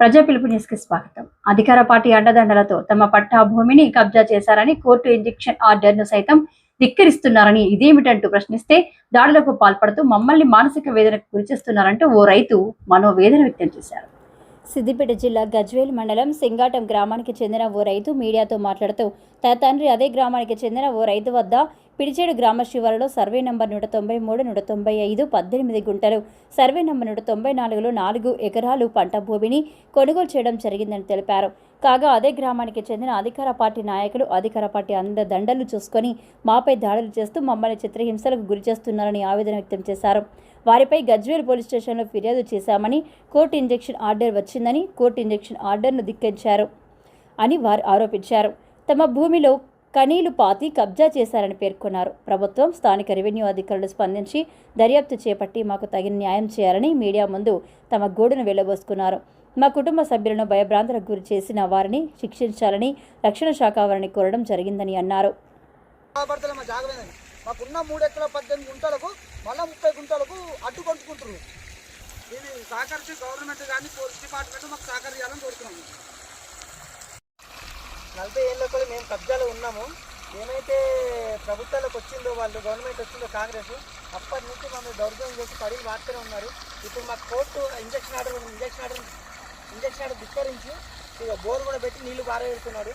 ప్రజా పిలుపు న్యూస్కి స్వాగతం. అధికార పార్టీ అండదండలతో తమ పట్టా భూమిని కబ్జా చేశారని కోర్టు ఇంజెక్షన్ ఆర్డర్ను సైతం ధిక్కరిస్తున్నారని ఇదేమిటంటూ ప్రశ్నిస్తే దాడులకు పాల్పడుతూ మమ్మల్ని మానసిక వేదనకు గురిచేస్తున్నారంటూ ఓ రైతు మనోవేదన వ్యక్తం చేశారు. సిద్దిపేట జిల్లా గజ్వేల్ మండలం సింగాటం గ్రామానికి చెందిన ఓ రైతు మీడియాతో మాట్లాడుతూ తన తండ్రి అదే గ్రామానికి చెందిన ఓ రైతు వద్ద పిడిచేడు గ్రామ శివారులో సర్వే నంబర్ నూట తొంభై మూడు నూట తొంభై ఐదు పద్దెనిమిది గుంటలు. సర్వే నంబర్ నూట తొంభై నాలుగులో నాలుగు ఎకరాలు పంట భూమిని కొనుగోలు చేయడం జరిగిందని తెలిపారు. కాగా అదే గ్రామానికి చెందిన అధికార పార్టీ నాయకులు అధికార పార్టీ అందరి దండలు చూసుకొని మాపై దాడులు చేస్తూ మమ్మల్ని చిత్రహింసలకు గురి చేస్తున్నారని ఆవేదన వ్యక్తం చేశారు. వారిపై గజ్వేల్ పోలీస్ స్టేషన్లో ఫిర్యాదు చేశామని కోర్టు ఇంజెక్షన్ ఆర్డర్ వచ్చిందని కోర్టు ఇంజెక్షన్ ఆర్డర్ను ధిక్కరించారు అని వారు ఆరోపించారు. తమ భూమిలో కనీలు పాతి కబ్జా చేశారని పేర్కొన్నారు. ప్రభుత్వం స్థానిక రెవెన్యూ అధికారులు స్పందించి దర్యాప్తు చేపట్టి మాకు తగిన న్యాయం చేయాలని మీడియా ముందు తమ గోడును వెళ్ళబోసుకున్నారు మా కుటుంబ సభ్యులను భయభ్రాంతులకు గురి చేసిన వారిని శిక్షించాలని రక్షణ శాఖ వారిని కోరడం జరిగిందని అన్నారు. మాకున్న మూడు ఎకరాల పద్దెనిమిది గుంటలకు మళ్ళా ముప్పై గుంటలకు అడ్డు కొట్టుకుంటారు ఇది సహకరించి గవర్నమెంట్ కానీ పోలీస్ డిపార్ట్మెంట్ మాకు సహకరించాలని కోరుతున్నాము. నలభై ఏళ్ళ కూడా మేము కబ్జాలో ఉన్నాము. ఏమైతే ప్రభుత్వాలకు వచ్చిందో వాళ్ళు గవర్నమెంట్ వచ్చిందో కాంగ్రెస్ అప్పటి నుంచి మమ్మల్ని దౌర్జన్యం చేసి పడిలు వాడుతూనే ఉన్నారు. ఇప్పుడు మాకు court injection order injection order injection order ధిక్కరించి ఇక బోర్ కూడా పెట్టి నీళ్ళు పారబెడుతున్నాడు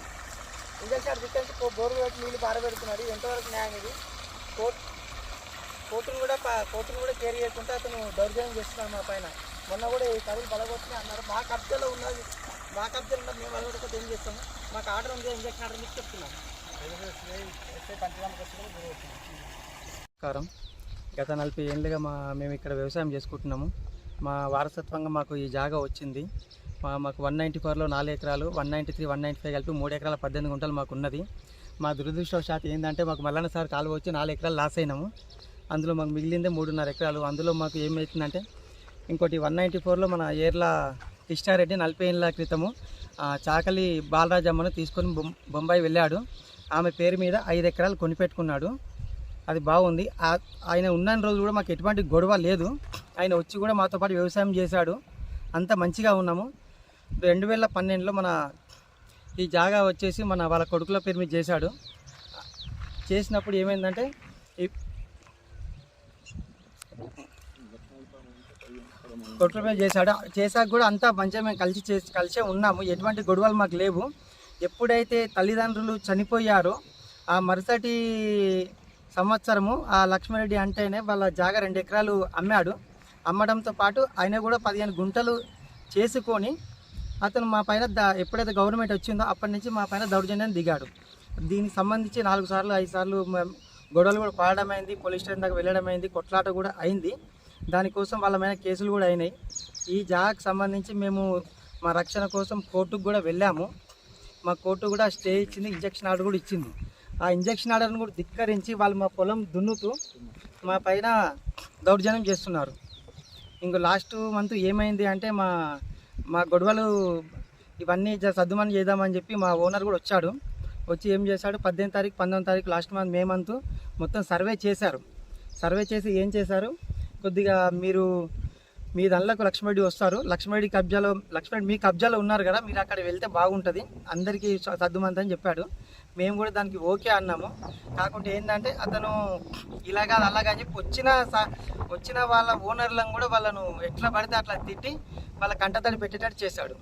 ఇంజక్షన్ ఆర్డర్ ధిక్కరించి బోర్ పెట్టి నీళ్ళు పారబెడుతున్నాడు ఎంతవరకు న్యాయం ఇది? కోర్టు కోర్టును కూడా కోర్టును కూడా కేర్ చేసుకుంటే అతను దౌర్జన్యం చేస్తున్నాడు మా పైన. మొన్న కూడా ఈ కడులు బలగొచ్చినాయి అన్నారు. మా కబ్జాలో ఉన్నది మా కబ్జాలో ఉన్నది మేము బలగొట్టుకుంటే ఏం చేస్తాము? మాకు ఆర్డర్ ఉంది ఇంజక్షన్ ఆర్డర్ మీకు చెప్తున్నాం నమస్కారం. గత నలభై ఏళ్ళుగా మా మేము ఇక్కడ వ్యవసాయం చేసుకుంటున్నాము. మా వారసత్వంగా మాకు ఈ జాగా వచ్చింది. మా మాకు వన్ నైంటీ ఫోర్లో నాలుగు ఎకరాలు one ninety three one ninety five కలిపి మూడు ఎకరాల పద్దెనిమిది గుంటలు మాకు ఉన్నది. మా దురదృష్టవశాత్ ఏంటంటే మాకు మల్లన్న సార్ కాలువ వచ్చి నాలుగు ఎకరాలు లాస్ అయినాము. అందులో మాకు మిగిలిందే మూడున్నర ఎకరాలు. అందులో మాకు ఏమవుతుందంటే ఇంకోటి వన్ నైంటీ ఫోర్లో మన ఏర్ల కృష్ణారెడ్డి నలభై ఏళ్ళ క్రితము చాకలి బాలరాజమ్మను తీసుకొని బొం బొంబాయి వెళ్ళాడు. ఆమె పేరు మీద ఐదు ఎకరాలు కొనిపెట్టుకున్నాడు. అది బాగుంది. ఆ- ఆయన ఉన్న రోజు కూడా మాకు ఎటువంటి గొడవ లేదు. ఆయన వచ్చి కూడా మాతో పాటు వ్యవసాయం చేశాడు. అంత మంచిగా ఉన్నాము. రెండు వేల పన్నెండులో మన ఈ జాగా వచ్చేసి మన వాళ్ళ కొడుకుల పేరు మీద చేశాడు. చేసినప్పుడు ఏమైందంటే ఈ చేశాడు. చేశాక కూడా అంతా మంచిగా మేము కలిసి చేసి కలిసే ఉన్నాము. ఎటువంటి గొడవలు మాకు లేవు. ఎప్పుడైతే తల్లిదండ్రులు చనిపోయారో ఆ మరుసటి సంవత్సరము ఆ లక్ష్మారెడ్డి అంటేనే వాళ్ళ జాగ రెండు ఎకరాలు అమ్మాడు. అమ్మడంతో పాటు ఆయన కూడా పదిహేను గుంటలు చేసుకొని అతను మా పైన ద- ఎప్పుడైతే గవర్నమెంట్ వచ్చిందో అప్పటి నుంచి మా పైన దౌర్జన్యం దిగాడు. దీనికి సంబంధించి నాలుగు సార్లు ఐదు సార్లు గొడవలు కూడా పాడడం అయింది పోలీస్ స్టేషన్ దాకా వెళ్ళడం అయింది కొట్లాట కూడా అయింది. దానికోసం వాళ్ళ మీద కేసులు కూడా అయినాయి. ఈ జాగాకు సంబంధించి మేము మా రక్షణ కోసం కోర్టుకు కూడా వెళ్ళాము. మా కోర్టు కూడా స్టే ఇచ్చింది ఇంజక్షన్ ఆర్డర్ కూడా ఇచ్చింది. ఆ ఇంజక్షన్ ఆర్డర్ని కూడా ధిక్కరించి వాళ్ళు మా పొలం దున్నుతూ మా పైన దౌర్జన్యం చేస్తున్నారు. ఇంకో లాస్ట్ మంత్ ఏమైంది అంటే మా మా గొడవలు ఇవన్నీ సర్దుమని చేద్దామని చెప్పి మా ఓనర్ కూడా వచ్చాడు. వచ్చి ఏం చేశాడు? పద్దెనిమిది తారీఖు పంతొమ్మిది తారీఖు లాస్ట్ మంత్ మే మంత్ మొత్తం సర్వే చేశారు. సర్వే చేసి ఏం చేశారు? కొద్దిగా మీరు మీ దానిలోకి లక్ష్మణుడి వస్తారు. లక్ష్మణి కబ్జాలో లక్ష్మణుడి మీ కబ్జాలో ఉన్నారు కదా మీరు అక్కడ వెళ్తే బాగుంటుంది. అందరికీ స- అని చెప్పాడు. మేము కూడా దానికి ఓకే అన్నాము. కాకుంటే ఏంటంటే అతను ఇలాగా అలాగా అని చెప్పి వచ్చిన స- వచ్చిన వాళ్ళ ఓనర్లను కూడా వాళ్ళను ఎట్లా పడితే అట్లా తిట్టి వాళ్ళ కంటతడి పెట్టేటట్టు చేశాడు.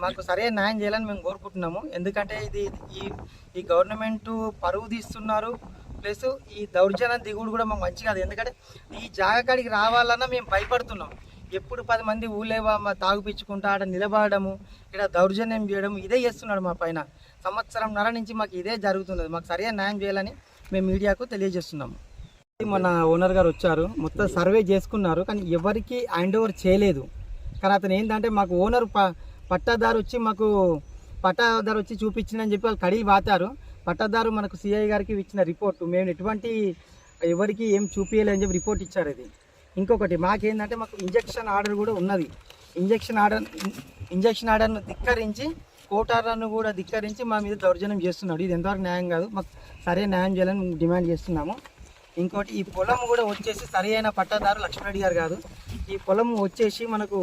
మాకు సరే న్యాయం చేయాలని మేము కోరుకుంటున్నాము. ఎందుకంటే ఇది ఈ ఈ గవర్నమెంట్ పరువు తీస్తున్నారు. ప్లస్. ఈ దౌర్జన్యం దిగుడు కూడా మాకు మంచి కాదు. ఎందుకంటే ఈ జాగా కాడికి రావాలన్నా మేము భయపడుతున్నాం. ఎప్పుడు పది మంది ఊళ్ళేవా మా తాగుపిచ్చుకుంటా ఆడ నిలబడము ఇక్కడ దౌర్జన్యం చేయడం ఇదే చేస్తున్నాడు మా పైన. సంవత్సరం నర నుంచి మాకు ఇదే జరుగుతున్నది. మాకు సరిగా న్యాయం చేయాలని మేము మీడియాకు తెలియజేస్తున్నాము మన ఓనర్ గారు వచ్చారు. మొత్తం సర్వే చేసుకున్నారు. కానీ ఎవరికి హ్యాండ్ ఓవర్ చేయలేదు. కానీ అతను ఏంటంటే మాకు ఓనర్ ప పట్టాదారు వచ్చి మాకు పట్టాదారు వచ్చి చూపించిందని చెప్పి వాళ్ళు కడిగి వాతారు. పట్టదారు మనకు సిఐ గారికి ఇచ్చిన రిపోర్ట్ మేము ఎటువంటి ఎవరికి ఏం చూపించలేని చెప్పి రిపోర్ట్ ఇచ్చారు ఇది. ఇంకొకటి మాకేంటంటే మాకు ఇంజక్షన్ ఆర్డర్ కూడా ఉన్నది. ఇంజక్షన్ ఆర్డర్ ఇంజక్షన్ ఆర్డర్ను ధిక్కరించి కోటార్లను కూడా ధిక్కరించి మా మీద దౌర్జన్యం చేస్తున్నాడు. ఇది ఎంతవరకు న్యాయం కాదు మాకు సరైన న్యాయం చేయాలని మేము డిమాండ్ చేస్తున్నాము. ఇంకోటి ఈ పొలం కూడా వచ్చేసి సరి అయిన పట్టాదారు లక్ష్మణరెడ్డి గారు కాదు. ఈ పొలం వచ్చేసి మనకు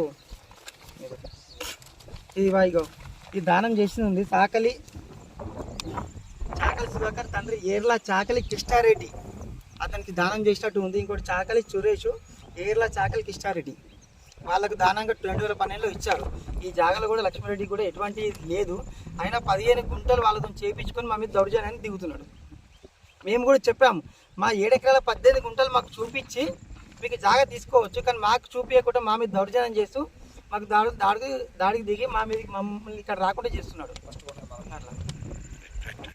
ఇది వాయిగో ఈ దానం చేసింది సాకలి సుధాకర్ తండ్రి ఏర్ల చాకలి కిష్టారెడ్డి అతనికి దానం చేసినట్టు ఉంది. ఇంకోటి చాకలి సురేష్ ఏర్ల చాకలి కిష్టారెడ్డి వాళ్ళకు దానంగా రెండు వేల పన్నెండులో ఇచ్చారు. ఈ జాగాలో కూడా లక్ష్మీరెడ్డి కూడా ఎటువంటి లేదు. ఆయన పదిహేను గుంటలు వాళ్ళతో చేపించుకొని మా మీద దౌర్జన్యాన్ని దిగుతున్నాడు. మేము కూడా చెప్పాము మా ఏడెకరాల పద్దెనిమిది గుంటలు మాకు చూపించి మీకు జాగా తీసుకోవచ్చు. కానీ మాకు చూపించకుండా మా మీద దౌర్జన్యం చేస్తూ మాకు దాడి దాడికి దాడికి దిగి మా మీద మమ్మల్ని ఇక్కడ రాకుండా చేస్తున్నాడు.